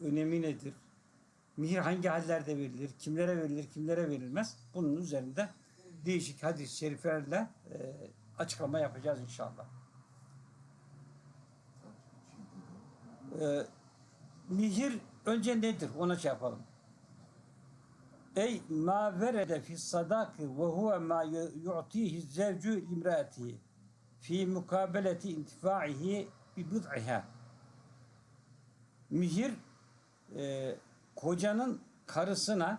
önemi nedir? Mihir hangi hallerde verilir? Kimlere verilir? Kimlere verilmez? Bunun üzerinde değişik hadis-i şeriflerle e, açıklama yapacağız inşallah. E, mihir önce nedir? Ona şey yapalım. Ey ma verede fi sadaki ve huve ma yu'tihi zevcu imraatihi fi mukabeleti intifaihi bi bid'iha. Mihir e, kocanın karısına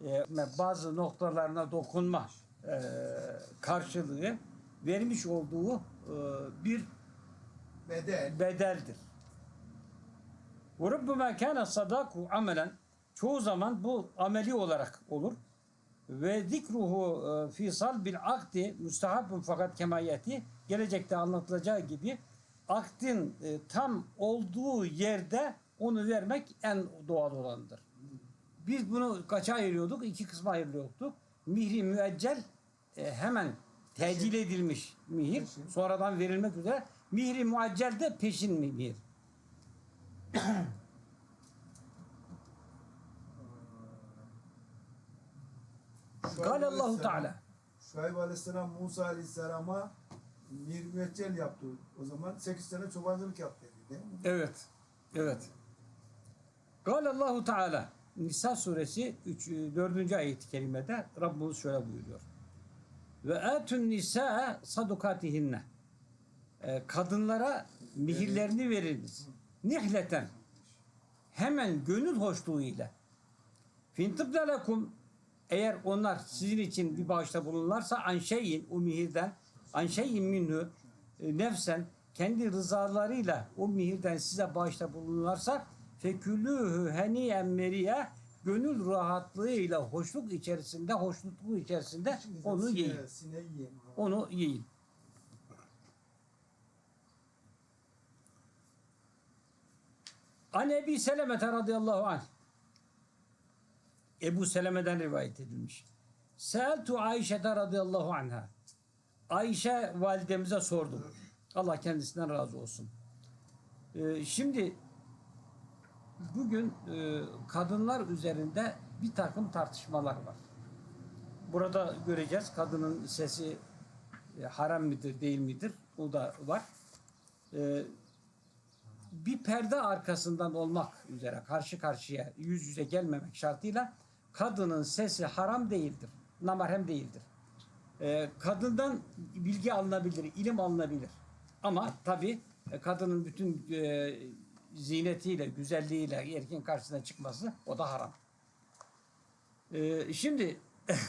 e, bazı noktalarına dokunma e, karşılığı vermiş olduğu e, bir Bedel. bedeldir. Rubbuma kana sadaku amelen çoğu zaman bu ameli olarak olur. Ve zikruhu e, fi salbil akdi müstehabun fakat kemayeti gelecekte anlatılacağı gibi akdin e, tam olduğu yerde onu vermek en doğal olanıdır. Biz bunu kaça ayırıyorduk? İki kısma ayırıyorduk. Mihri müeccel e, hemen tecil edilmiş mihir Peşin. sonradan verilmek üzere. Mihri muaccel de peşin mi mihir? Şuayb Kâle Allahu Aleyhisselam- Teala. Şuayb Aleyhisselam Musa Aleyhisselam'a bir müeccel yaptı. O zaman 8 sene çobancılık yaptı değil mi? Evet. Evet. Allahu Teala. Nisa suresi 3, 4. ayet-i kerimede Rabbimiz şöyle buyuruyor. Ve etun nisa sadukatihinne. Ee, Kadınlara mihirlerini veriniz. Nihleten. Hemen gönül hoşluğuyla. Fintibne lekum eğer onlar sizin için bir bağışta bulunurlarsa an şeyin o mihirden an şeyin minhu e, nefsen kendi rızalarıyla o mihirden size bağışta bulunurlarsa fekülühü heniyen meriye gönül rahatlığıyla hoşluk içerisinde hoşnutluğu içerisinde onu Sine- yiyin. Sine yiyin. Onu yiyin. An Ebi Seleme'te radıyallahu anh. Ebu Seleme'den rivayet edilmiş. Seeltu Ayşe'te radıyallahu anha. Ayşe validemize sordum. Allah kendisinden razı olsun. Ee, şimdi bugün e, kadınlar üzerinde bir takım tartışmalar var. Burada göreceğiz kadının sesi e, haram midir değil midir? O da var. E, bir perde arkasından olmak üzere karşı karşıya yüz yüze gelmemek şartıyla kadının sesi haram değildir. Namarhem değildir. E, kadından bilgi alınabilir, ilim alınabilir. Ama tabi kadının bütün e, zinetiyle, güzelliğiyle erkeğin karşısına çıkması o da haram. E, şimdi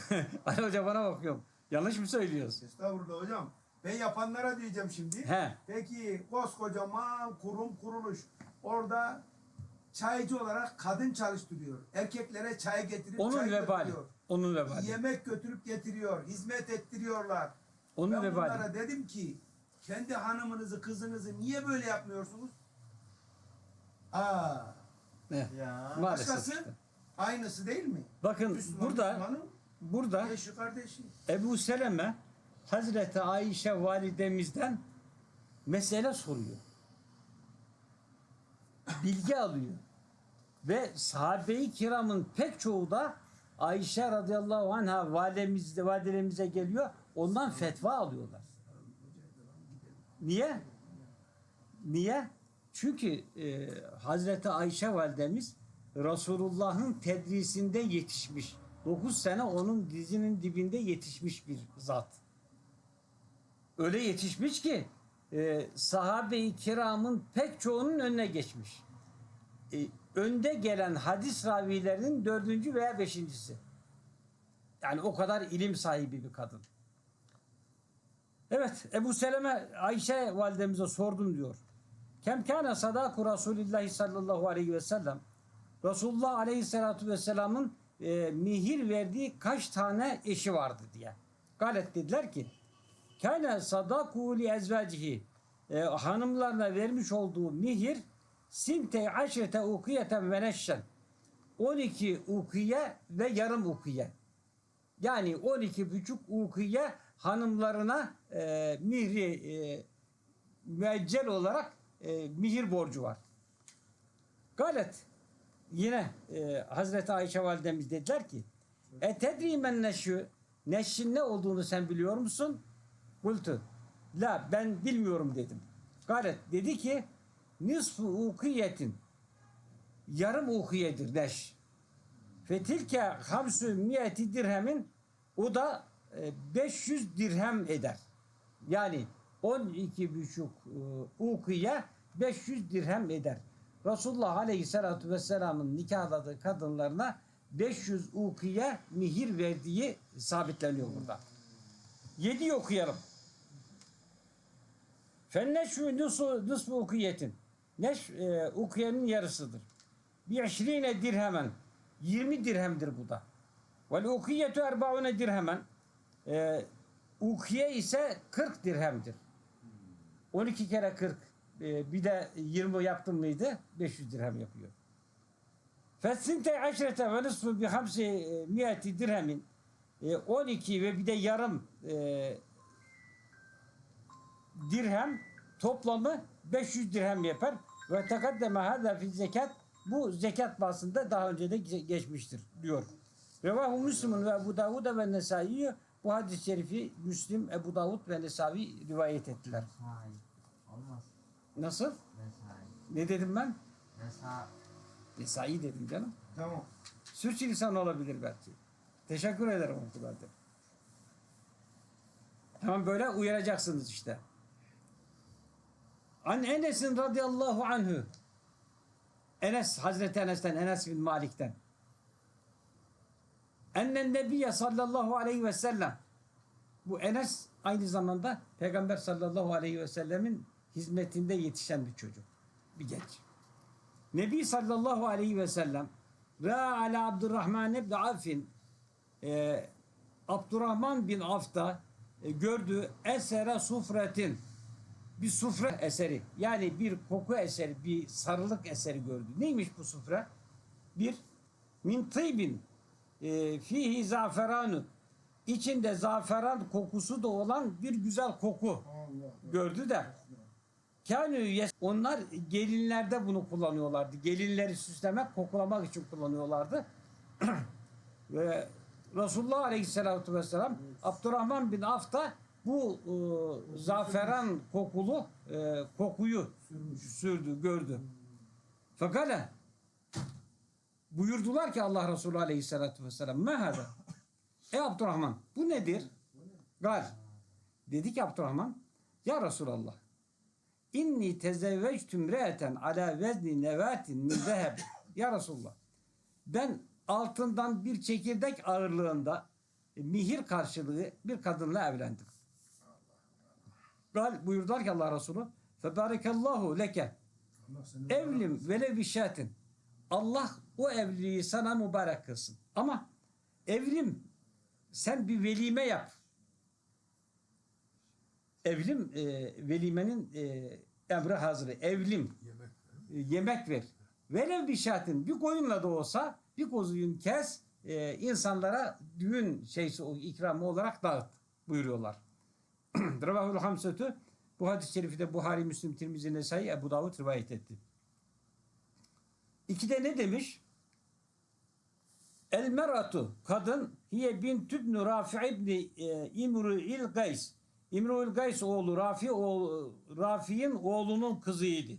Ali Hoca bana bakıyorum. Yanlış mı söylüyoruz? Estağfurullah hocam. Ben yapanlara diyeceğim şimdi. He. Peki koskocaman kurum kuruluş. Orada çaycı olarak kadın çalıştırıyor. Erkeklere çay getirip Onun çay vebali. götürüyor. Onun vebali. Yemek götürüp getiriyor. Hizmet ettiriyorlar. Onun ben vebali. bunlara dedim ki kendi hanımınızı, kızınızı niye böyle yapmıyorsunuz? Aa, Ne? Ya. Maalesef başkası işte. aynısı değil mi? Bakın Müslüman, burada Müslümanın burada eşi kardeşi. Ebu Seleme Hazreti Ayşe validemizden mesele soruyor. Bilgi alıyor. Ve sahabe-i kiramın pek çoğu da Ayşe radıyallahu anha validemize, validelerimize geliyor. Ondan fetva alıyorlar. Niye? Niye? Çünkü e, Hazreti Ayşe validemiz Resulullah'ın tedrisinde yetişmiş. 9 sene onun dizinin dibinde yetişmiş bir zat. Öyle yetişmiş ki e, sahabe-i kiramın pek çoğunun önüne geçmiş. E, önde gelen hadis ravilerinin dördüncü veya beşincisi. Yani o kadar ilim sahibi bir kadın. Evet Ebu Seleme Ayşe validemize sordum diyor. Kem kâne sadaku sallallahu aleyhi ve sellem Resulullah aleyhissalatu vesselamın e, mihir verdiği kaç tane eşi vardı diye. Galet dediler ki kâne sadaku li ezvacihi e, hanımlarına vermiş olduğu mihir sinte aşrete ukiyeten ve neşşen 12 ukiye ve yarım ukiye. Yani 12 buçuk ukiye hanımlarına e, mihri e, müeccel olarak e, mihir borcu var. Galet yine e, Hazreti Ayşe validemiz dediler ki e tedri men neşü neşin ne olduğunu sen biliyor musun? Kultu. La ben bilmiyorum dedim. Galet dedi ki nisfu ukiyetin yarım ukiyedir neş. Fetilke hamsü miyeti dirhemin o da e, 500 dirhem eder. Yani 12 buçuk e, ukiye 500 dirhem eder. Resulullah Aleyhisselatü Vesselam'ın nikahladığı kadınlarına 500 ukiye mihir verdiği sabitleniyor burada. 7 okuyalım. Fenneşvü nusfu, nusfu ukiyetin. Neş e, ukiyenin yarısıdır. Bir eşrine dirhemen. 20 dirhemdir bu da. Vel ukiyetu erbaune dirhemen. E, ukiye ise 40 dirhemdir. 12 kere 40 e, bir de 20 yaptın mıydı 500 dirhem yapıyor. Fessinte aşrete ve nisfu bi hamsi e, miyeti dirhemin. E, 12 ve bir de yarım e, dirhem toplamı 500 dirhem yapar. Ve tekaddeme hâzâ fi zekat bu zekat bahsinde daha önce de ge- geçmiştir diyor. Revahu Müslüm'ün ve Ebu Davud ve Nesai bu hadis-i şerifi Müslim, Ebu Davud ve Nesai rivayet ettiler. Mesai. Olmaz. Nasıl? Mesai. Ne dedim ben? Mesa. Nesai dedim canım. Tamam. Sürçülisan olabilir belki. Teşekkür ederim Abdülkadir. Tamam böyle uyaracaksınız işte. An Enes'in radıyallahu anhu. Enes, Hazreti Enes'ten, Enes bin Malik'ten. Ennen Nebiye sallallahu aleyhi ve sellem. Bu Enes aynı zamanda Peygamber sallallahu aleyhi ve sellemin hizmetinde yetişen bir çocuk. Bir genç. Nebi sallallahu aleyhi ve sellem Ra ala Abdurrahman ibn Avf'in e, Abdurrahman bin Avf'ta e, gördüğü esere sufretin bir sufre eseri yani bir koku eseri bir sarılık eseri gördü. Neymiş bu sufre? Bir min tıybin e, fihi zaferanu içinde zaferan kokusu da olan bir güzel koku gördü de Kânü yes- onlar gelinlerde bunu kullanıyorlardı. Gelinleri süslemek, kokulamak için kullanıyorlardı. Ve Resulullah Aleyhisselatü Vesselam Abdurrahman bin Avf da bu e, zaferan kokulu e, kokuyu sürdü, gördü. Fakat buyurdular ki Allah Resulü Aleyhisselatü Vesselam mehada Ey Abdurrahman bu nedir? Gal. Dedi ki Abdurrahman Ya Resulallah İnni tezevvectüm re'eten ala vezni nevatin min zeheb. Ya Resulullah. Ben altından bir çekirdek ağırlığında e, mihir karşılığı bir kadınla evlendim. Gal buyurdular ki Allah Resulü Febarakallahu leke evlim vele bişatin. Allah o evliliği sana mübarek kılsın. Ama evlim sen bir velime yap. Evlim e, velimenin e, emri hazırı. Evlim Yemek. e, yemek ver. Velev bir şartın bir koyunla da olsa bir kozuyun kes e, insanlara düğün şeysi ikramı olarak dağıt buyuruyorlar. Ravahul Hamsetü bu hadis-i şerifi de Buhari, Müslim, Tirmizi, Nesai, Ebu Davud rivayet etti. İkide ne demiş? El meratu kadın hiye bin tübnü Rafi ibni e, İmru il Gays. İmru il Gays oğlu Rafi oğlu, Rafi'nin oğlunun kızıydı.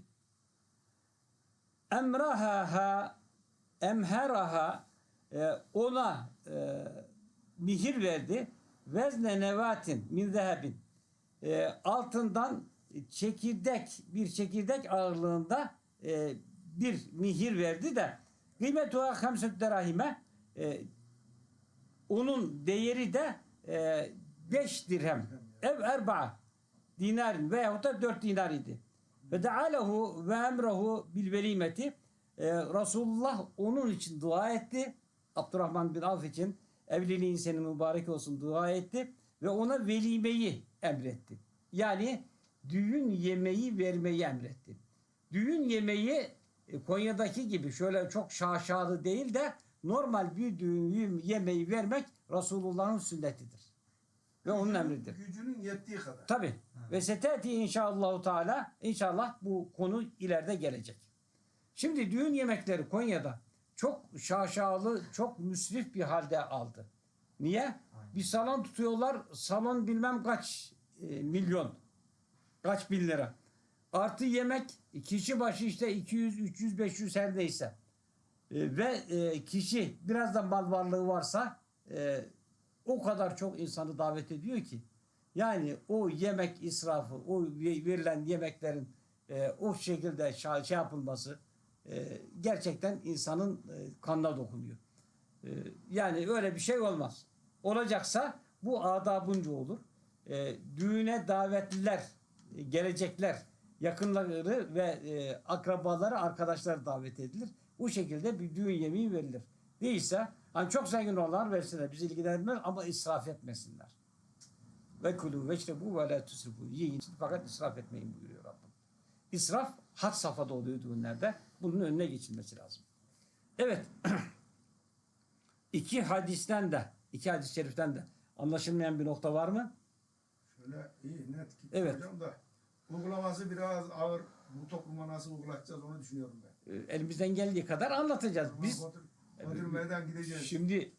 Emraha emheraha e, ona e, mihir verdi. Vezne nevatin min zehebin. E, altından çekirdek bir çekirdek ağırlığında e, bir mihir verdi de kıymetuha hamset derahime e, onun değeri de 5 dirhem ev erba dinar veyahut da 4 dinar idi. Ve dealehu ve emrehu bil velimeti e, Resulullah onun için dua etti. Abdurrahman bin Avf için evliliğin senin mübarek olsun dua etti ve ona velimeyi emretti. Yani düğün yemeği vermeyi emretti. Düğün yemeği e, Konya'daki gibi şöyle çok şaşalı değil de normal bir düğün yemeği vermek Resulullah'ın sünnetidir. Ve onun emridir. Gücünün yettiği kadar. Tabi. Ve seteti inşallah Teala inşallah bu konu ileride gelecek. Şimdi düğün yemekleri Konya'da çok şaşalı, çok müsrif bir halde aldı. Niye? Bir salon tutuyorlar. Salon bilmem kaç e, milyon. Kaç bin lira. Artı yemek kişi başı işte 200, 300, 500 her neyse. E, ve e, kişi biraz da mal varlığı varsa e, o kadar çok insanı davet ediyor ki. Yani o yemek israfı, o ve- verilen yemeklerin e, o şekilde şey yapılması e, gerçekten insanın e, kanına dokunuyor. E, yani öyle bir şey olmaz. Olacaksa bu adabunca olur. E, düğüne davetliler, e, gelecekler, yakınları ve e, akrabaları, arkadaşları davet edilir. Bu şekilde bir düğün yemeği verilir. Değilse hani çok zengin olanlar versinler. Bizi ilgilendirmez ama israf etmesinler. Ve kulu ve bu ve la tusrifu. Yiyin fakat israf etmeyin buyuruyor Rabbim. İsraf had safhada oluyor düğünlerde. Bunun önüne geçilmesi lazım. Evet. iki hadisten de, iki hadis-i şeriften de anlaşılmayan bir nokta var mı? Şöyle iyi net Evet. hocam da uygulaması biraz ağır. Bu topluma nasıl uygulatacağız onu düşünüyorum ben. Ee, Elimizden geldiği kadar anlatacağız. Biz Ödülmeden gideceğiz. Şimdi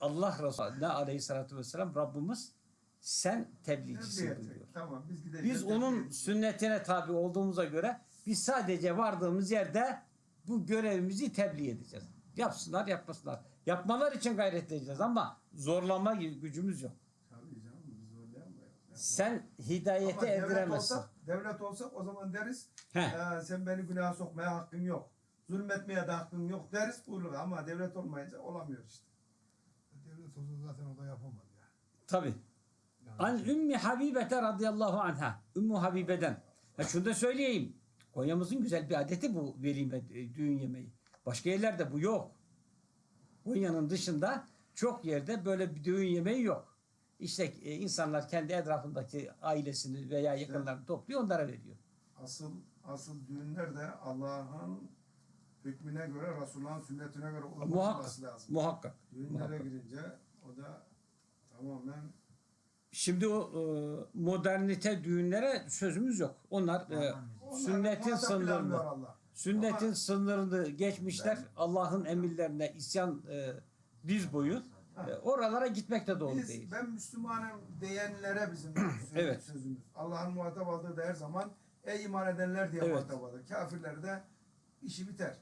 Allah Resulü ne aleyhissalatü vesselam Rabbimiz sen tebliğcisin edecek. Tamam biz gideceğiz. Biz onun sünnetine tabi olduğumuza göre biz sadece vardığımız yerde bu görevimizi tebliğ edeceğiz. Yapsınlar yapmasınlar. Yapmalar için gayret edeceğiz ama zorlama gücümüz yok. Tabii canım zorlayamayız. Sen hidayete Ama devlet erdiremezsin. olsak, devlet olsak o zaman deriz. "Ya sen beni günaha sokmaya hakkın yok. Zulmetmeye de hakkın yok deriz buyurur ama devlet olmayınca olamıyor işte. Devlet olsa zaten o da yapamaz ya. Tabi. Yani An Ümmi Habibete radıyallahu anha. Ümmü Habibe'den. Ha şunu da söyleyeyim. Konya'mızın güzel bir adeti bu velime, düğün yemeği. Başka yerlerde bu yok. Konya'nın dışında çok yerde böyle bir düğün yemeği yok. İşte e, insanlar kendi etrafındaki ailesini veya yakınlarını topluyor onlara veriyor. Asıl asıl düğünler de Allah'ın hükmüne göre, Resulullah'ın sünnetine göre olması lazım. Muhakkak. Düğünlere muhakkak. girince o da tamamen Şimdi o e, modernite düğünlere sözümüz yok. Onlar e, Onlara sünnetin bilenmiyor Allah. Sünnetin Ama- sınırını geçmişler. Allah'ın emirlerine isyan e, diz boyu. E, oralara gitmek de doğru Biz, değil. ben Müslümanım diyenlere bizim Evet. sözümüz. Allah'ın muhatap aldığı da her zaman ey iman edenler diye Evet. muhatap alır. Kafirler de işi biter.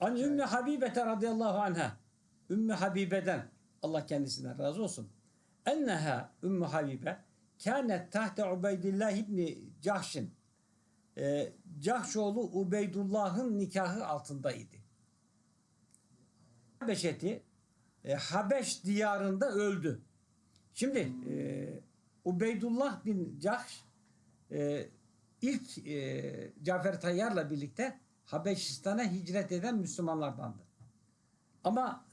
An Ümmü Habibete radıyallahu anha. Ümmü Habibe'den Allah kendisinden razı olsun. Enneha Ümmü Habibe kânet tahte Ubeydillah İbni Cahşin. E, Cahşoğlu Ubeydullah'ın nikahı altındaydı. Habeşeti e, Habeş diyarında öldü. Şimdi e, Ubeydullah bin Cahş e, ilk e, Cafer Tayyar'la birlikte Habeşistan'a hicret eden Müslümanlardandı. Ama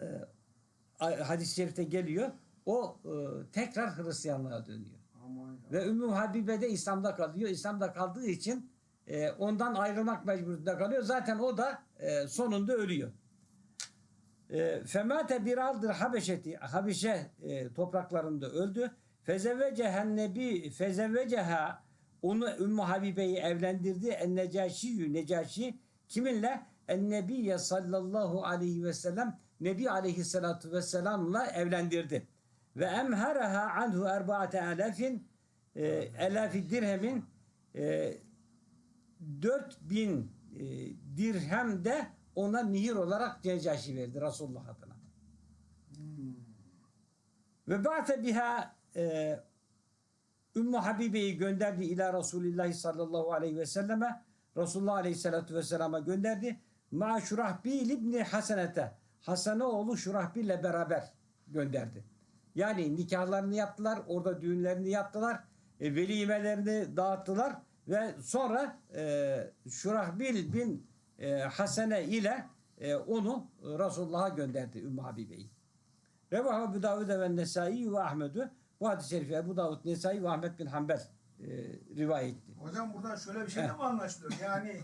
e, hadis-i şerifte geliyor o e, tekrar Hristiyanlığa dönüyor. Ve Ümmü Habibe de İslam'da kalıyor. İslam'da kaldığı için e, ondan ayrılmak mecburiyetinde kalıyor. Zaten o da e, sonunda ölüyor. E, Femate bir aldır Habeşeti Habeşe e, topraklarında öldü. Fezevvecehen nebi fezevveceha onu Ümmü Habibe'yi evlendirdi. En Necaşi Necaşi kiminle? En Nebiye sallallahu aleyhi ve sellem Nebi aleyhissalatu vesselamla evlendirdi. Ve emheraha anhu erbaate elefin e, elafi dirhemin e, 4000 e, dirhem de ona mihir olarak Necaşi verdi Resulullah adına. Hmm. Ve ba'te biha Ümmü Habibe'yi gönderdi ila Resulullah sallallahu aleyhi ve selleme. Resulullah aleyhissalatu vesselama gönderdi. Ma Şurahbil İbni Hasenete. Hasene oğlu Şurahbil ile beraber gönderdi. Yani nikahlarını yaptılar, orada düğünlerini yaptılar, e, velimelerini dağıttılar ve sonra e, Şurahbil bin e, Hasene ile e, onu Resulullah'a gönderdi Ümmü Habibe'yi. Revahu Ebu Davud ve Nesai ve Ahmed'ü. Bu hadis-i şerifi Ebu Davud, Nesai ve Ahmed bin Hanbel e, rivayet etti. Hocam buradan şöyle bir şey de mi anlaşılıyor? Yani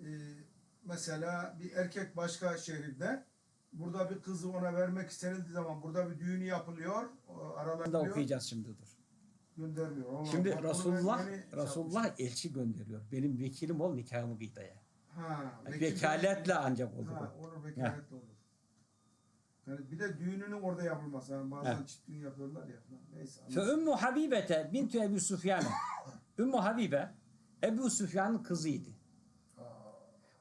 e, mesela bir erkek başka şehirde burada bir kızı ona vermek istenildiği zaman burada bir düğünü yapılıyor. o Bunu da Aralanıyor. okuyacağız şimdi dur. Göndermiyor. Allah Şimdi Allah. Resulullah, Resulullah elçi gönderiyor. Benim vekilim ol nikahımı gıydaya. Ha, Vekaletle ancak olur. Ha, olur vekaletle olur. Yani bir de düğününün orada yapılması. Yani bazen Evet. çift düğün yapıyorlar ya. Neyse. Fe Ümmü Habibete bintu Ebu Süfyan. Ümmü Habibe Ebu Süfyan'ın kızıydı.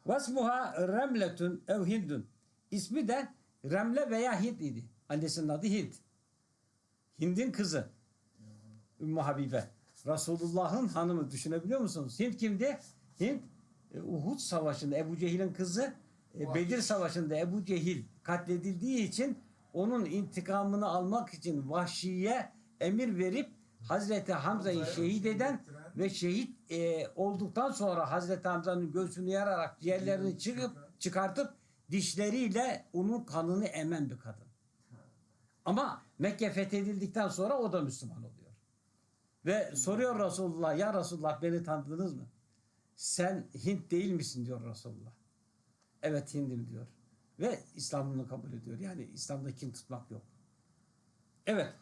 Vasmuha Remletun ev Hindun. İsmi de Remle veya Hint idi. Annesinin adı Hint. Hind'in kızı. Ümmü Habibe. Resulullah'ın hanımı düşünebiliyor musunuz? Hint kimdi? Hint e, Uhud Savaşı'nda Ebu Cehil'in kızı Bedir Savaşı'nda Ebu Cehil katledildiği için onun intikamını almak için Vahşi'ye emir verip Hazreti Hamza'yı şehit eden ve şehit e, olduktan sonra Hazreti Hamza'nın göğsünü yararak ciğerlerini çıkıp çıkartıp dişleriyle onun kanını emen bir kadın. Ama Mekke fethedildikten sonra o da Müslüman oluyor. Ve soruyor Resulullah ya Resulullah beni tanıdınız mı? Sen Hint değil misin diyor Resulullah. Evet Hindim diyor. Ve İslam'ını kabul ediyor. Yani İslam'da kin tutmak yok. Evet.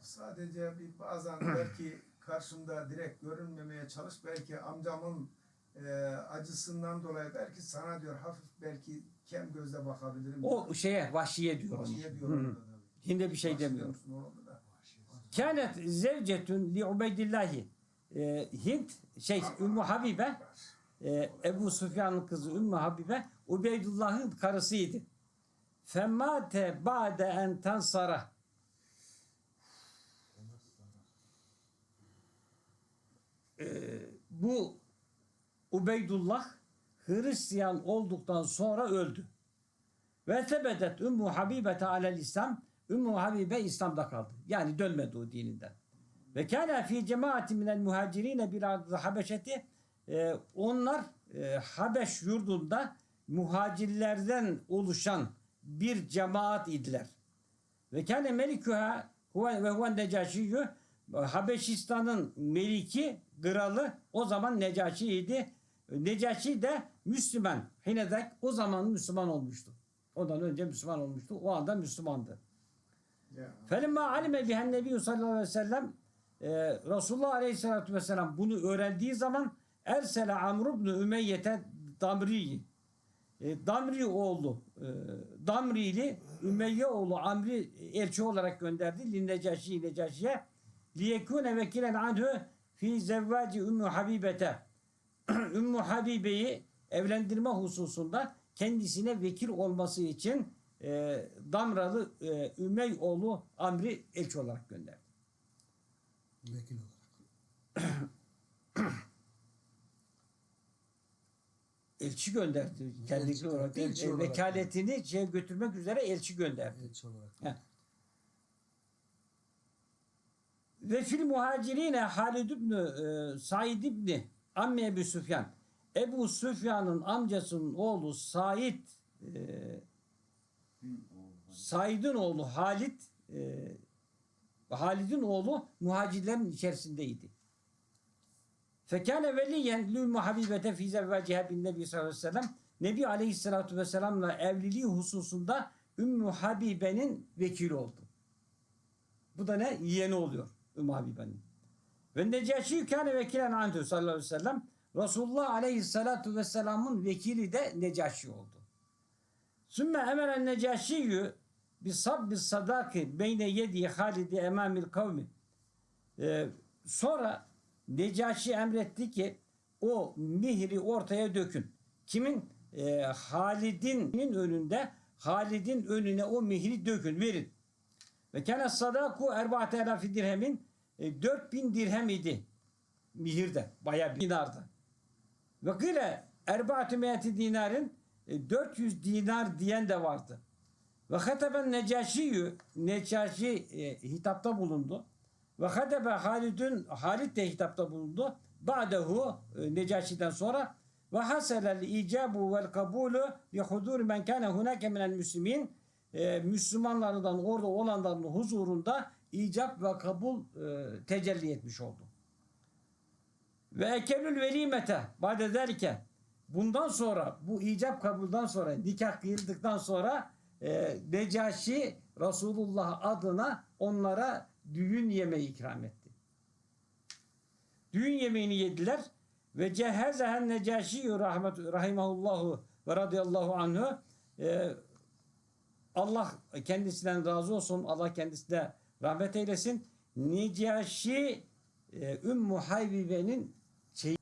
Sadece bir bazen belki karşımda direkt görünmemeye çalış. Belki amcamın e, acısından dolayı belki sana diyor hafif belki kem gözle bakabilirim. O şeye vahşiye diyor. Vahşiye diyor Hı bir şey demiyor. Kânet zevcetun li Ubeydillahi. Ee, Hint şey Ümmü Habibe e, Ebu Süfyan'ın kızı Ümmü Habibe Ubeydullah'ın karısıydı. Femmate ba'de en tansara. Ee, bu Ubeydullah Hristiyan olduktan sonra öldü. Ve tebedet Ümmü Habibete alel İslam. Ümmü Habibe İslam'da kaldı. Yani dönmedi o dininden. Ve kâne fi cemaati minel muhacirine bir adı Habeşeti. Ee, onlar e, Habeş yurdunda muhacirlerden oluşan bir cemaat idiler. Ve kâne meliküha ve huve necaşiyyü Habeşistan'ın meliki, kralı o zaman Necaşi'ydi. Necaşi de Müslüman. Hinedek o zaman Müslüman olmuştu. Ondan önce Müslüman olmuştu. O anda Müslümandı. Felimma alime bihen nebiyyü sallallahu aleyhi ve sellem e, Resulullah aleyhissalatü vesselam bunu öğrendiği zaman Ersele Amr ibn Ümeyye'te Damri'yi e, Damri oğlu e, Damrili Ümeyye oğlu Amri elçi olarak gönderdi. Linnecaşi Necaşi'ye liyekune vekilen anhu fi zevvaci Ümmü Habibete Ümmü Habibe'yi evlendirme hususunda kendisine vekil olması için e, Damralı e, Ümey oğlu Amri elçi olarak gönderdi. Vekil olarak. Elçi gönderdi. Kendi Elçi- olarak değil, elçi e, olarak. vekaletini şey götürmek üzere elçi gönderdi. Elçi olarak. He. Ve fil muhacirine Halid ibn e, Said ibn Amme Ebu Süfyan. Ebu Süfyan'ın amcasının oğlu Said e, Said'in oğlu Halid e, Halid'in oğlu muhacirlerin içerisindeydi. Fekâne veliyen lümmü habibete fî zevvâcihe bin nebi sallallahu aleyhi ve sellem Nebi aleyhissalatu vesselamla evliliği hususunda Ümmü Habibe'nin vekili oldu. Bu da ne? Yeğeni oluyor Ümmü Habibe'nin. Ve Necaşi kâne vekilen anhu sallallahu aleyhi ve sellem Resulullah aleyhissalatu vesselamın vekili de Necaşi oldu. Sümme emeren Necaşiyyü bi sabbi sadaki beyne yedi halidi emamil kavmi. Ee, sonra Necaşi emretti ki o mihri ortaya dökün. Kimin? Ee, Halid'in önünde Halid'in önüne o mihri dökün, verin. Ve kâne sadaku erbaate elafi dirhemin e, 4000 dirhem idi mihirde, bayağı bir dinardı. Ve kıyle erbaatü meyeti dinarin e, 400 dinar diyen de vardı. Ve hateben Necaşiyyü Necaşi e, hitapta bulundu. Ve hatebe Halidün Halid de hitapta bulundu. Ba'dehu e, Necaşi'den sonra ve haselel icabu vel kabulu li hudur men kana hunake minel müslimin e, Müslümanlardan orada olanların huzurunda icap ve kabul e, tecelli etmiş oldu. Ve ekelül velimete ba'de derke bundan sonra bu icap kabuldan sonra nikah kıyıldıktan sonra e, Necaşi Resulullah adına onlara düğün yemeği ikram etti. Düğün yemeğini yediler. Ve cehezehen necaşi rahmet rahimahullahu ve radıyallahu anhu e, Allah kendisinden razı olsun. Allah kendisine rahmet eylesin. Necaşi e, Ümmü Haybibe'nin çeyi-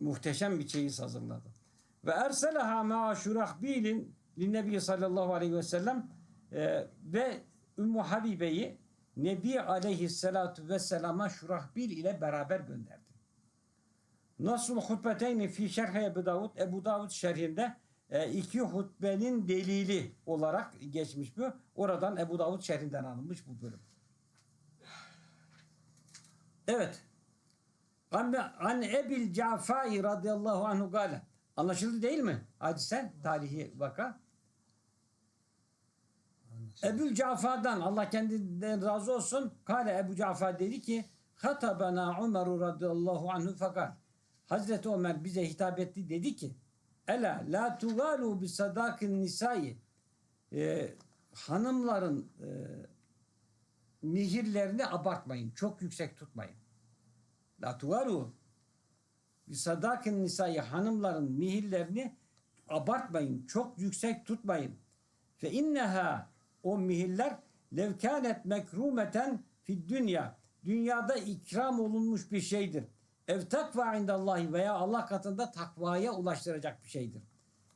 muhteşem bir çeyiz hazırladı. Ve erselaha ma'a şurahbilin linnebi sallallahu aleyhi ve sellem e, ve Ümmü Habibe'yi Nebi aleyhissalatu vesselama şurahbil ile beraber gönderdi. Nasıl hutbeteyni fi şerhi Ebu Davud, Ebu Davud şerhinde e, iki hutbenin delili olarak geçmiş bu. Oradan Ebu Davud şerhinden alınmış bu bölüm. Evet. An Ebil Cafai radıyallahu anhu gale. Anlaşıldı değil mi? Hadise, tarihi vaka. Ebu Cafar'dan Allah kendinden razı olsun. Kale Ebu Cafer dedi ki Hatabana Ömer radıyallahu anhu fakat Hazreti Ömer bize hitap etti dedi ki Ela la tugalu bi sadakin nisai Ee, hanımların e, mihirlerini abartmayın. Çok yüksek tutmayın. La tugalu bi sadakin nisai hanımların mihirlerini abartmayın. Çok yüksek tutmayın. Fe inneha o mihirler levkânet mekrûmeten fid dünya. Dünyada ikram olunmuş bir şeydir. Ev takva indallahi veya Allah katında takvaya ulaştıracak bir şeydir.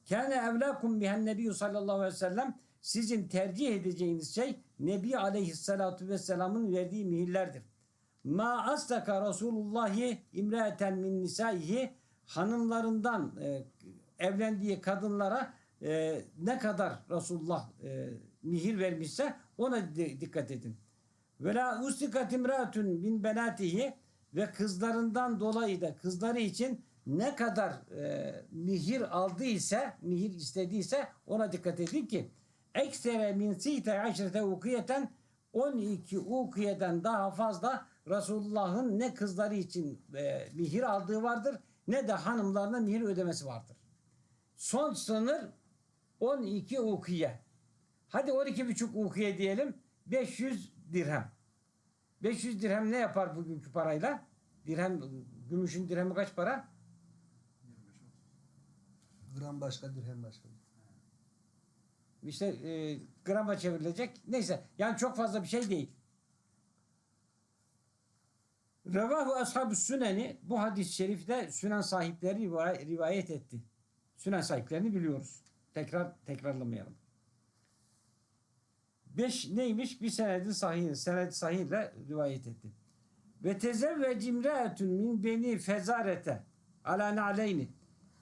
Kâne evlâkum bihen nebiyyü sallallahu aleyhi ve sellem sizin tercih edeceğiniz şey Nebi aleyhissalatu vesselamın verdiği mihirlerdir. Ma astaka Resulullahi imraeten min nisaihi hanımlarından e, evlendiği kadınlara e, ne kadar Resulullah e, mihir vermişse ona di- dikkat edin. Ve la ustikat imraatun min benatihi ve kızlarından dolayı da kızları için ne kadar e, mihir aldıysa, mihir istediyse ona dikkat edin ki eksere min site aşrete ukiyeten 12 ukiyeden daha fazla Resulullah'ın ne kızları için e, mihir aldığı vardır ne de hanımlarına mihir ödemesi vardır. Son sınır 12 ukiye. Hadi 12 buçuk ukiye diyelim. 500 dirhem. 500 dirhem ne yapar bugünkü parayla? Dirhem, gümüşün dirhemi kaç para? Gram başka, dirhem başka. İşte e, grama çevrilecek. Neyse yani çok fazla bir şey değil. Revahu ashab süneni bu hadis-i şerifte sünen sahipleri riva- rivayet etti. Sünen sahiplerini biliyoruz. Tekrar tekrarlamayalım. Beş neymiş? Bir senedi sahih, senedi sahihle rivayet etti. Ve tezevvec imraetun min beni fezarete ala na'leyni.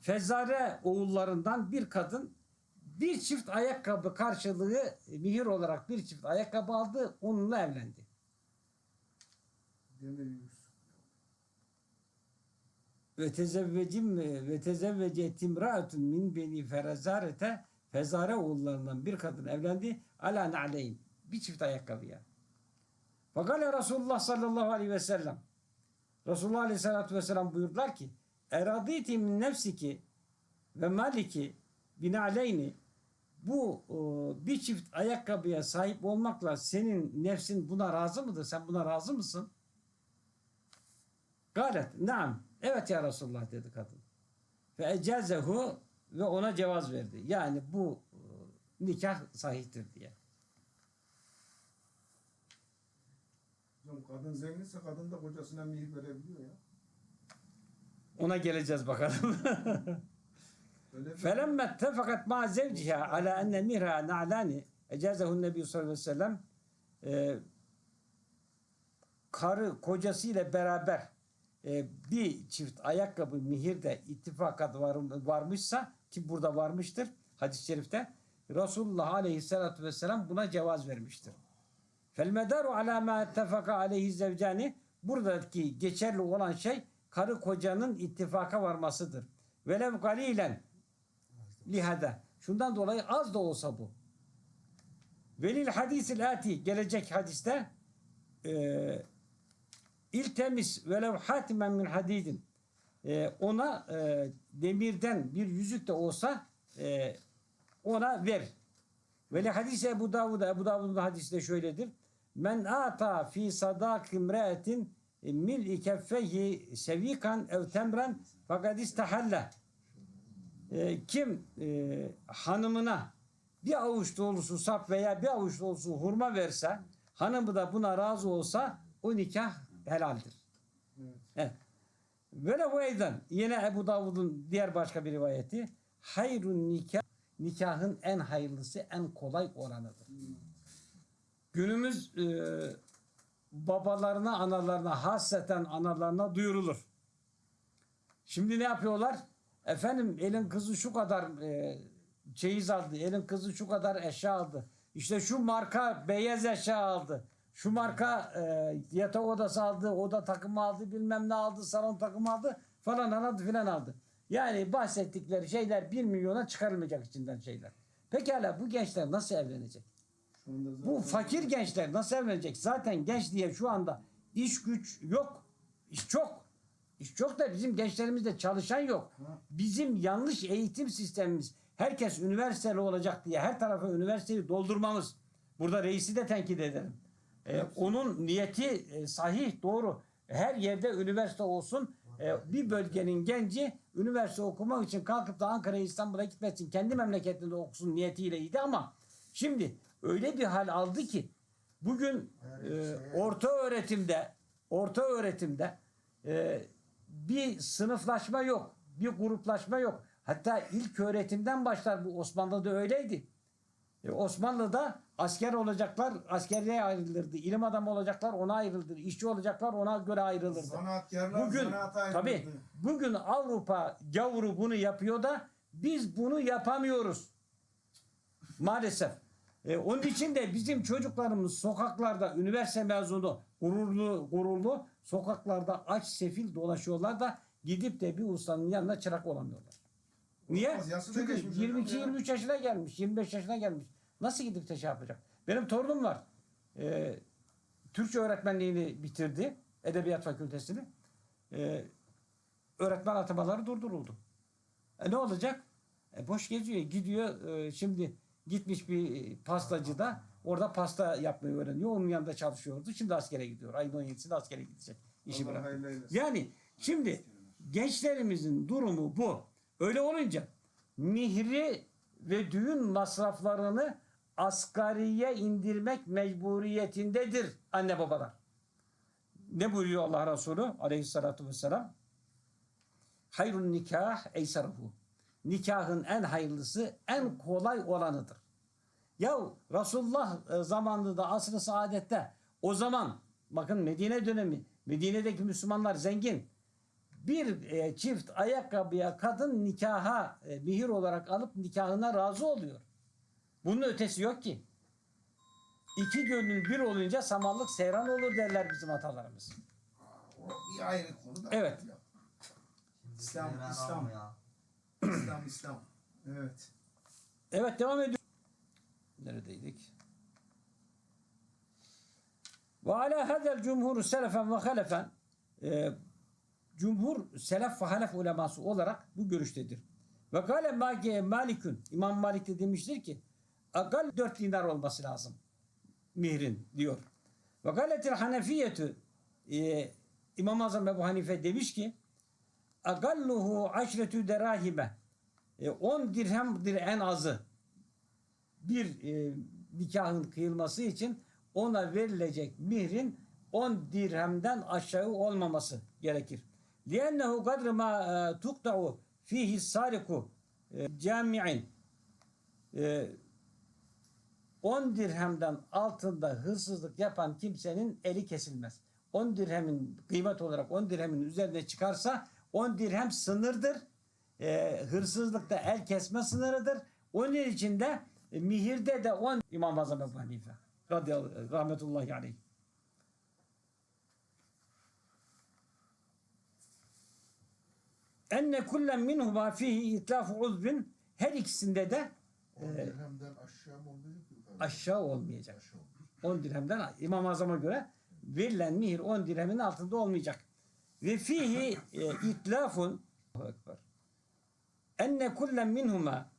Fezare oğullarından bir kadın bir çift ayakkabı karşılığı mihir olarak bir çift ayakkabı aldı, onunla evlendi. Demir yüz. Ve tezevvecim ve tezevvecet imraetun min beni ferezarete fezare oğullarından bir kadın evlendi. Ala na'leyn. Bir çift ayakkabıya. Fakale Resulullah sallallahu aleyhi ve sellem. Resulullah aleyhissalatü vesselam buyurdular ki Eraditi min nefsiki ve maliki binaleyni bu e, bir çift ayakkabıya sahip olmakla senin nefsin buna razı mıdır? Sen buna razı mısın? Galet, naam. Evet ya Resulullah dedi kadın. Ve ecazehu ve ona cevaz verdi. Yani bu e, nikah sahihtir diye. Hocam kadın zenginse kadın da kocasına mihir verebiliyor ya. Ona geleceğiz bakalım. Öyle bir فلما اتفقت مع زوجها على أن مهرها نعلان أجازه النبي sallallahu aleyhi ve sellem e, karı kocasıyla beraber e, bir çift ayakkabı mihirde ittifakat var, varmışsa ki burada varmıştır hadis-i şerifte Resulullah aleyhissalatu vesselam buna cevaz vermiştir. Felmedaru ala ma ettefaka aleyhi zevcani buradaki geçerli olan şey karı kocanın ittifaka varmasıdır. Velev galilen lihada. Şundan dolayı az da olsa bu. Velil hadisil ati gelecek hadiste e, iltemis velev hatimen min hadidin e, ona e, demirden bir yüzük de olsa e, ona ver. Ve li hadisi Ebu Davud Ebu Davud'un hadisi de şöyledir. Men ata fi sadak imraetin mil keffeyhi sevikan ev temren fakat istahalla. E, kim e, hanımına bir avuç dolusu sap veya bir avuç dolusu hurma verse, hanımı da buna razı olsa o nikah helaldir. Evet. Böyle bu eyden yine Ebu Davud'un diğer başka bir rivayeti hayrun nikah nikahın en hayırlısı en kolay olanıdır. Günümüz e, babalarına analarına hasreten analarına duyurulur. Şimdi ne yapıyorlar? Efendim elin kızı şu kadar e, çeyiz aldı. Elin kızı şu kadar eşya aldı. İşte şu marka beyaz eşya aldı. Şu marka e, yatak odası aldı. Oda takımı aldı. Bilmem ne aldı. Salon takımı aldı. Falan aldı filan aldı. Yani bahsettikleri şeyler bir milyona çıkarılmayacak içinden şeyler. Pekala bu gençler nasıl evlenecek? Bu fakir gençler nasıl evlenecek? Zaten genç diye şu anda iş güç yok. İş çok. İş çok da bizim gençlerimizde çalışan yok. Bizim yanlış eğitim sistemimiz herkes üniversiteli olacak diye her tarafa üniversiteyi doldurmamız. Burada reisi de tenkit ederim. Ee, onun niyeti e, sahih, doğru. Her yerde üniversite olsun. Ee, bir bölgenin genci üniversite okumak için kalkıp da Ankara'ya İstanbul'a gitmesin. Kendi memleketinde okusun niyetiyleydi ama şimdi öyle bir hal aldı ki bugün e, orta öğretimde orta öğretimde e, bir sınıflaşma yok. Bir gruplaşma yok. Hatta ilk öğretimden başlar bu Osmanlı'da öyleydi. E, Osmanlı'da asker olacaklar askerliğe ayrılırdı. İlim adamı olacaklar ona ayrılırdı. İşçi olacaklar ona göre ayrılırdı. Zanaatkarlar Bugün zanaata tabii bugün Avrupa gavuru bunu yapıyor da biz bunu yapamıyoruz. Maalesef. E, onun için de bizim çocuklarımız sokaklarda üniversite mezunu gururlu gururlu sokaklarda aç sefil dolaşıyorlar da gidip de bir ustanın yanına çırak olamıyorlar. Niye? Çünkü geçmiş hocam 22-23 yaşına gelmiş, 25 yaşına gelmiş. Nasıl gidip de şey yapacak? Benim torunum var. Ee, Türkçe öğretmenliğini bitirdi. Edebiyat fakültesini. Ee, öğretmen atamaları durduruldu. E ne olacak? E boş geziyor. Gidiyor e, şimdi gitmiş bir pastacıda orada pasta yapmayı öğreniyor. Onun yanında çalışıyordu. Şimdi askere gidiyor. Ayın 17'sinde askere gidecek. İşi. Yani şimdi gençlerimizin durumu bu. Öyle olunca mihri ve düğün masraflarını asgariye indirmek mecburiyetindedir anne babalar. Ne buyuruyor Allah Resulü aleyhissalatu vesselam? Hayrun nikah eyseruhu. Nikahın en hayırlısı, en kolay olanıdır. Ya Resulullah e, zamanında asr-ı saadette o zaman bakın Medine dönemi Medine'deki Müslümanlar zengin. Bir e, çift ayakkabıya kadın nikaha e, mihir olarak alıp nikahına razı oluyor. Bunun ötesi yok ki. İki gönül bir olunca samanlık seyran olur derler bizim atalarımız. O bir ayrı konu da. Evet. İslam, İslam. İslam, İslam. Evet. Evet devam ediyoruz. Neredeydik? Ve ala hadel cumhur selefen ve halefen e, cumhur selef ve halef uleması olarak bu görüştedir. Ve kale malikün İmam Malik de demiştir ki akal 4 dinar olması lazım mihrin diyor. Ve galetil hanefiyetü e, İmam Azam Ebu Hanife demiş ki agalluhu aşretü derahime 10 dirhemdir en azı bir e, nikahın kıyılması için ona verilecek mihrin 10 dirhemden aşağı olmaması gerekir. لِأَنَّهُ قَدْرَ مَا تُقْتَعُ ف۪يهِ السَّارِقُ cami'in 10 dirhemden altında hırsızlık yapan kimsenin eli kesilmez. 10 dirhemin kıymet olarak 10 dirhemin üzerine çıkarsa 10 dirhem sınırdır. E, hırsızlıkta el kesme sınırıdır. Onun için de e, mihirde de 10 İmam Azam Ebu Hanife radıyallahu rahmetullahi aleyh. Enne kullen minhuma fihi itlafu uzbin her ikisinde de On dirhemden aşağı mı yukarı? Aşağı olmayacak. Aşağı olmayacak. 10 dirhemden İmam Azam'a göre verilen mihir 10 dirhemin altında olmayacak. Ve fihi e, itlafun Allahu Ekber. Enne kullen minhuma